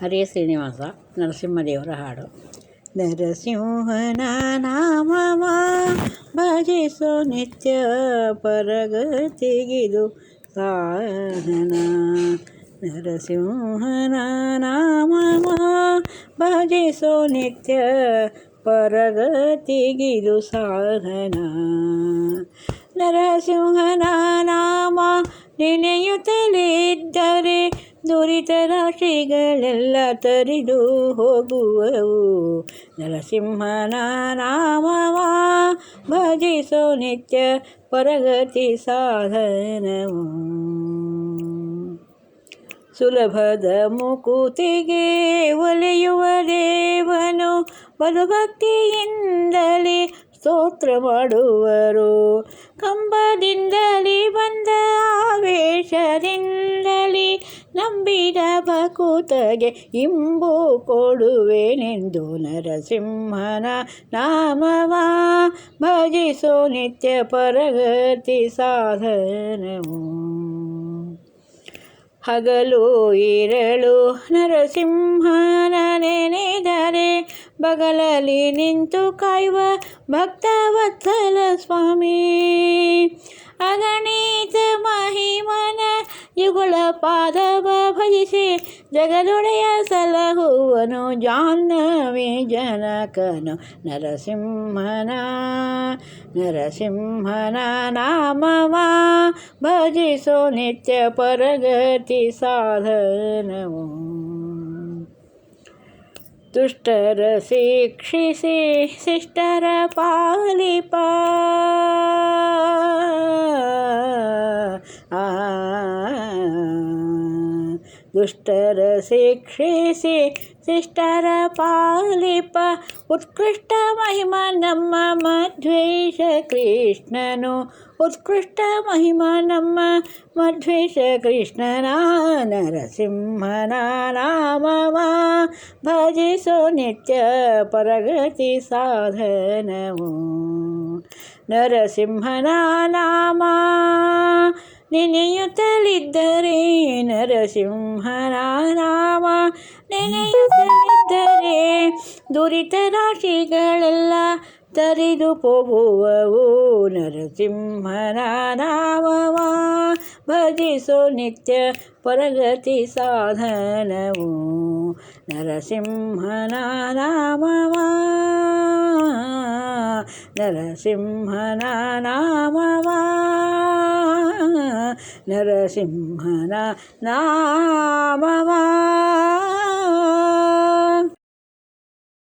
ಹರೇ ಶ್ರೀನಿವಾಸ ನರಸಿಂಹದೇವರ ಹಾಡು. ನರಸಿಂಹನ ನಾಮವ ಭಜಿಸೋ ನಿತ್ಯ ಪರಗತಿಗಿದು ಸಾಧನ. ನರಸಿಂಹನ ನಾಮವ ಭಜಿಸೋ ನಿತ್ಯ ಪರಗತಿಗಿದು ಸಾಧನ. ನರಸಿಂಹನ ನಾಮ ನೆನೆಯುತ್ತಲಿದ್ದರೆ ದುರಿತ ರಾಶಿಗಳೆಲ್ಲ ತರಿದು ಹೋಗುವವು. ನರಸಿಂಹನ ನಾಮವ ಭಜಿಸೋ ನಿತ್ಯ ಪರಗತಿ ಸಾಧನವು. ಸುಲಭದ ಮುಕುತಿಗೆ ಒಲೆಯುವ ದೇವನು ಬಲು ಭಕ್ತಿಯಿಂದಲೇ ಸ್ತೋತ್ರ ಮಾಡುವರು. ಕಂಬದಿಂದಲೇ ಬಂದ ಆವೇಶದಿಂದಲೇ ನಂಬಿದ ಭಕುತಗೆ ಇಂಬು ಕೊಡುವೆನೆಂದು ನರಸಿಂಹನ ನಾಮವ. ಭಜಿಸೋ ನಿತ್ಯ ಪರಗತಿ ಸಾಧನವು. ಹಗಲು ಇರಳು ನರಸಿಂಹನ ನೆನೆದರೆ ಬಗಲಲ್ಲಿ ನಿಂತು ಕಾಯುವ ಭಕ್ತವತ್ಸಲ ಸ್ವಾಮಿ ಅಗಣಿತ ಮಹಿಮನ ಯುಗಳ ಪಾದವ ಭಜಿಸಿ ಜಗದೊಡೆಯ ಸಲಹುವನು ಜಾಹ್ನವಿ ಜನಕನು ನರಸಿಂಹನ ನರಸಿಂಹನ ನಾಮವ ಭಜಿಸೋ ನಿತ್ಯ ಪರಗತಿ ಸಾಧನವು ದುಷ್ಟರ ಶಿಕ್ಷಿಸಿ ಶಿಷ್ಟರ ಪಾಲಿಪ ದುಷ್ಟರ ಶಿಕ್ಷಿಸಿ ಶಿಷ್ಟರ ಪಾಲಿಪ ಉತ್ಕೃಷ್ಟ ಮಹಿಮ ನಮ್ಮ ಮಧ್ವೇಶ ಕೃಷ್ಣನು ಉತ್ಕೃಷ್ಟ ಮಹಿಮ ನಮ್ಮ ಮಧ್ವೇಶ ಕೃಷ್ಣನ ನರಸಿಂಹನ ನಾಮವ ಭಜಿಸೋ ನಿತ್ಯ ಪರಗತಿ ಸಾಧನವು ನರಸಿಂಹನ ನಾಮ ನೆನೆಯುತ್ತಲಿದ್ದರೆ ನರಸಿಂಹನ ನಾಮ ನೆನೆಯುತ್ತಲಿದ್ದರೆ ದುರಿತ ರಾಶಿಗಳೆಲ್ಲ ತರಿದು ಹೋಗುವವು ನರಸಿಂಹನ भजिषु नित्यप्रगतिसाधनवो नरसिंहना नामवा नरसिंहन नामवा नसिंहना नामवा